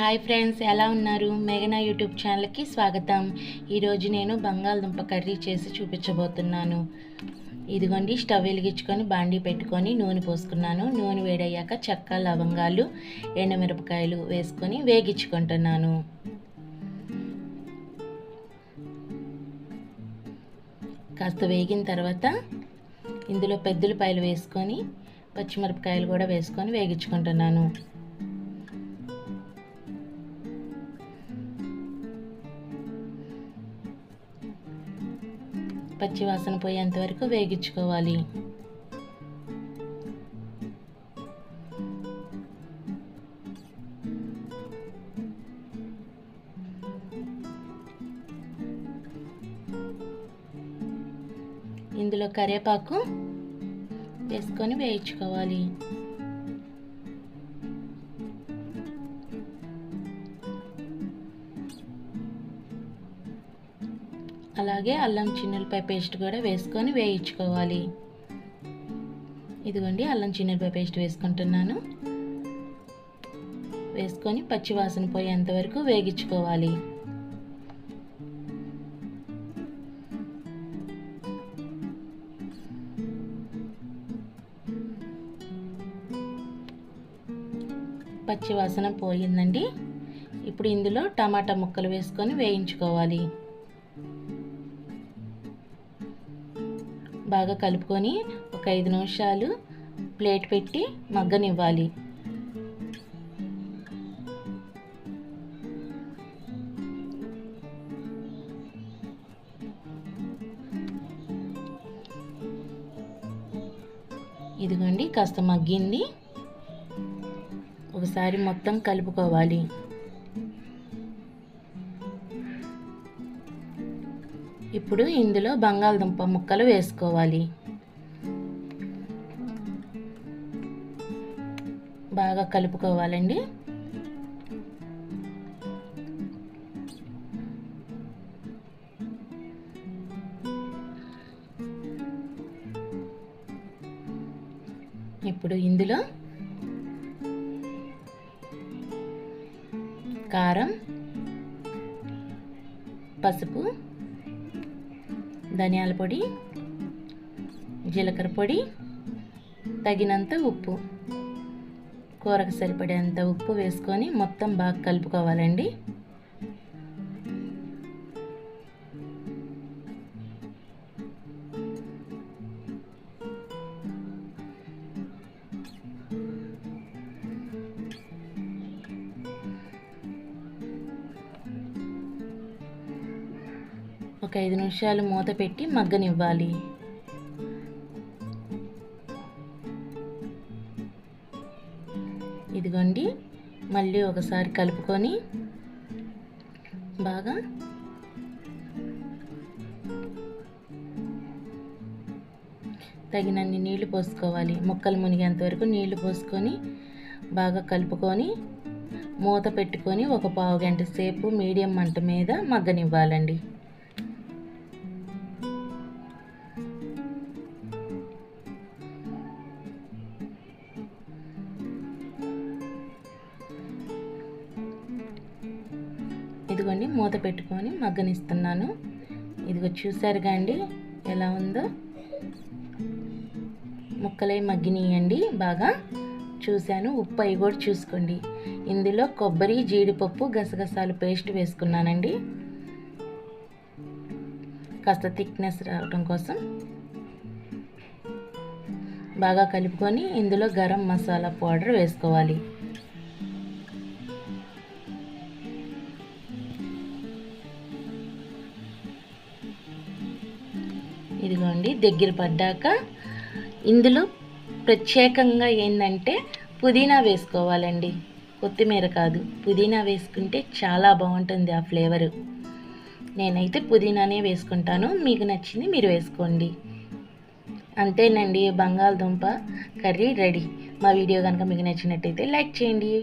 Hi friends ఎలా ఉన్నారు? మేఘనా యూట్యూబ్ ఛానల్కి స్వాగతం. ఈరోజు నేను బంగాళదుంప కర్రీ చేసి చూపించబోతున్నాను. ఇదిగోండి స్టవ్ వెలిగించుకొని బాండీ పెట్టుకొని నూనె పోసుకున్నాను. నూనె వేడయ్యాక చెక్క లవంగాలు ఎండమిరపకాయలు వేసుకొని వేగించుకుంటున్నాను. కాస్త వేగిన తర్వాత ఇందులో పెద్దలపాయలు వేసుకొని పచ్చిమిరపకాయలు కూడా వేసుకొని వేగించుకుంటున్నాను. పచ్చి వాసన పోయేంత వరకు వేగించుకోవాలి. ఇందులో కరివేపాకు వేసుకొని వేయించుకోవాలి. అలాగే అల్లం చిన్నులపాయ పేస్ట్ కూడా వేసుకొని వేయించుకోవాలి. ఇదిగోండి అల్లం చిన్నులపాయ పేస్ట్ వేసుకుంటున్నాను. వేసుకొని పచ్చి వాసన పోయేంత వరకు వేగించుకోవాలి. పచ్చి వాసన పోయిందండి. ఇప్పుడు ఇందులో టమాటా ముక్కలు వేసుకొని వేయించుకోవాలి. బాగా కలుపుకొని ఒక ఐదు నిమిషాలు ప్లేట్ పెట్టి మగ్గనివ్వాలి. ఇదిగోండి కాస్త మగ్గింది. ఒకసారి మొత్తం కలుపుకోవాలి. ఇప్పుడు ఇందులో బంగాళదుంప ముక్కలు వేసుకోవాలి. బాగా కలుపుకోవాలండి. ఇప్పుడు ఇందులో కారం పసుపు ధనియాల పొడి జీలకర్ర పొడి తగినంత ఉప్పు. కూరకు సరిపడేంత ఉప్పు వేసుకొని మొత్తం బాగా కలుపుకోవాలండి. ఒక ఐదు నిమిషాలు మూత పెట్టి మగ్గనివ్వాలి. ఇదిగోండి మళ్ళీ ఒకసారి కలుపుకొని బాగా తగినన్ని నీళ్ళు పోసుకోవాలి. ముక్కలు మునిగేంత వరకు నీళ్ళు పోసుకొని బాగా కలుపుకొని మూత పెట్టుకొని ఒక పావు గంట సేపు మీడియం మంట మీద మగ్గనివ్వాలండి. ఇదిగోండి మూత పెట్టుకొని మగ్గనిస్తున్నాను. ఇదిగో చూసారుగా అండి ఎలా ఉందో. ముక్కలై మగ్గినీయండి బాగా. చూశాను ఉప్పు అవి కూడా చూసుకోండి. ఇందులో కొబ్బరి జీడిపప్పు గసగసాలు పేస్ట్ వేసుకున్నానండి. కాస్త థిక్నెస్ రావడం కోసం. బాగా కలుపుకొని ఇందులో గరం మసాలా పౌడర్ వేసుకోవాలి. ఇదిగోండి దగ్గర పడ్డాక ఇందులో ప్రత్యేకంగా ఏంటంటే పుదీనా వేసుకోవాలండి. కొత్తిమీర కాదు పుదీనా వేసుకుంటే చాలా బాగుంటుంది ఆ ఫ్లేవరు. నేనైతే పుదీనానే వేసుకుంటాను మీకు నచ్చింది మీరు వేసుకోండి. అంతేనండి బంగాళదుంప కర్రీ రెడీ. మా వీడియో కనుక మీకు నచ్చినట్టయితే లైక్ చేయండి.